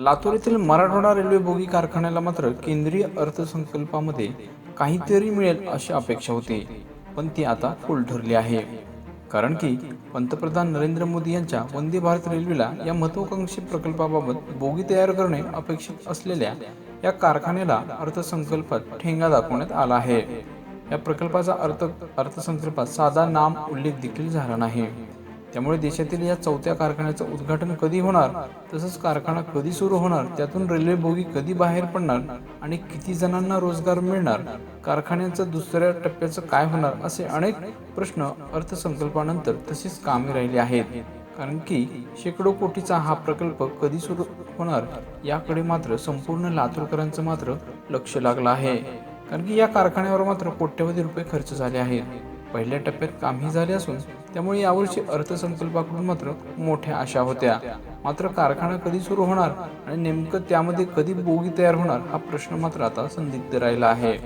लातूर येथील Marathwada railway bogie कारखान्याला मात्र केंद्रीय अर्थसंकल्पामध्ये काहीतरी मिळेल अशी अपेक्षा होती पण ती आता फुल ठरली आहे. कारण की पंतप्रधान नरेंद्र मोदी यांच्या वंदे भारत रेल्वेला या महत्वाकांक्षी प्रकल्पाबाबत बोगी तयार करणे अपेक्षित असलेल्या या कारखान्याला अर्थसंकल्पात ठेंगा दाखवण्यात आला आहे. या प्रकल्पाचा अर्थ अर्थसंकल्पात साधा नाम उल्लेख देखील झाला नाही. त्यामुळे देशातील या चौथ्या कारखान्याचं उद्घाटन कधी होणार तसंच कारखाना कधी सुरू होणार त्यातून रेल्वे बोगी कधी बाहेर पडणार आणि किती जणांना रोजगार मिळणार कारखान्याचं दुसऱ्या टप्प्याचं काय होणार असे अनेक प्रश्न अर्थसंकल्पानंतर तसेच कामी राहिले आहेत. कारण की शेकडो कोटीचा हा प्रकल्प कधी सुरू होणार याकडे मात्र संपूर्ण लातूरकरांचं मात्र लक्ष लागलं आहे. कारण की या कारखान्यावर मात्र कोट्यवधी रुपये खर्च झाले आहेत. पहिल्या टप्प्यात कामही झाले असून त्यामुळे यावर्षी अर्थसंकल्पाकडून मात्र मोठ्या आशा होत्या. मात्र कारखाना कधी सुरू होणार आणि नेमकं त्यामध्ये कधी बोगी तयार होणार हा प्रश्न मात्र आता संदिग्ध राहिला आहे.